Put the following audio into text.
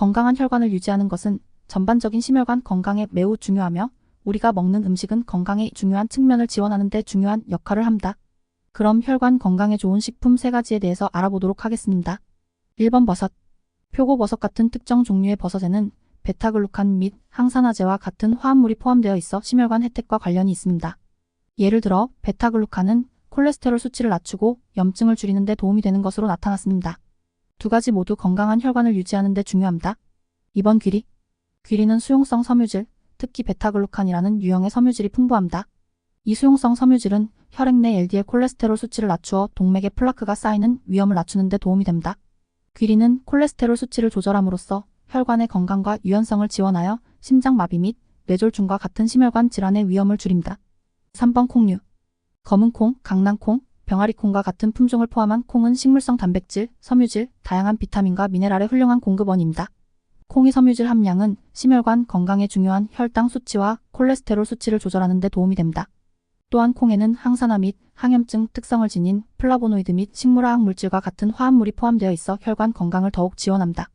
건강한 혈관을 유지하는 것은 전반적인 심혈관 건강에 매우 중요하며 우리가 먹는 음식은 건강에 중요한 측면을 지원하는 데 중요한 역할을 합니다. 그럼 혈관 건강에 좋은 식품 3가지에 대해서 알아보도록 하겠습니다. 1번 버섯. 표고버섯 같은 특정 종류의 버섯에는 베타글루칸 및 항산화제와 같은 화합물이 포함되어 있어 심혈관 혜택과 관련이 있습니다. 예를 들어 베타글루칸은 콜레스테롤 수치를 낮추고 염증을 줄이는 데 도움이 되는 것으로 나타났습니다. 두 가지 모두 건강한 혈관을 유지하는 데 중요합니다. 2번 귀리. 귀리는 수용성 섬유질, 특히 베타글루칸이라는 유형의 섬유질이 풍부합니다. 이 수용성 섬유질은 혈액 내 LDL 콜레스테롤 수치를 낮추어 동맥에 플라크가 쌓이는 위험을 낮추는 데 도움이 됩니다. 귀리는 콜레스테롤 수치를 조절함으로써 혈관의 건강과 유연성을 지원하여 심장마비 및 뇌졸중과 같은 심혈관 질환의 위험을 줄입니다. 3번 콩류. 검은콩, 강낭콩, 병아리콩과 같은 품종을 포함한 콩은 식물성 단백질, 섬유질, 다양한 비타민과 미네랄의 훌륭한 공급원입니다. 콩의 섬유질 함량은 심혈관 건강에 중요한 혈당 수치와 콜레스테롤 수치를 조절하는 데 도움이 됩니다. 또한 콩에는 항산화 및 항염증 특성을 지닌 플라보노이드 및 식물화학 물질과 같은 화합물이 포함되어 있어 혈관 건강을 더욱 지원합니다.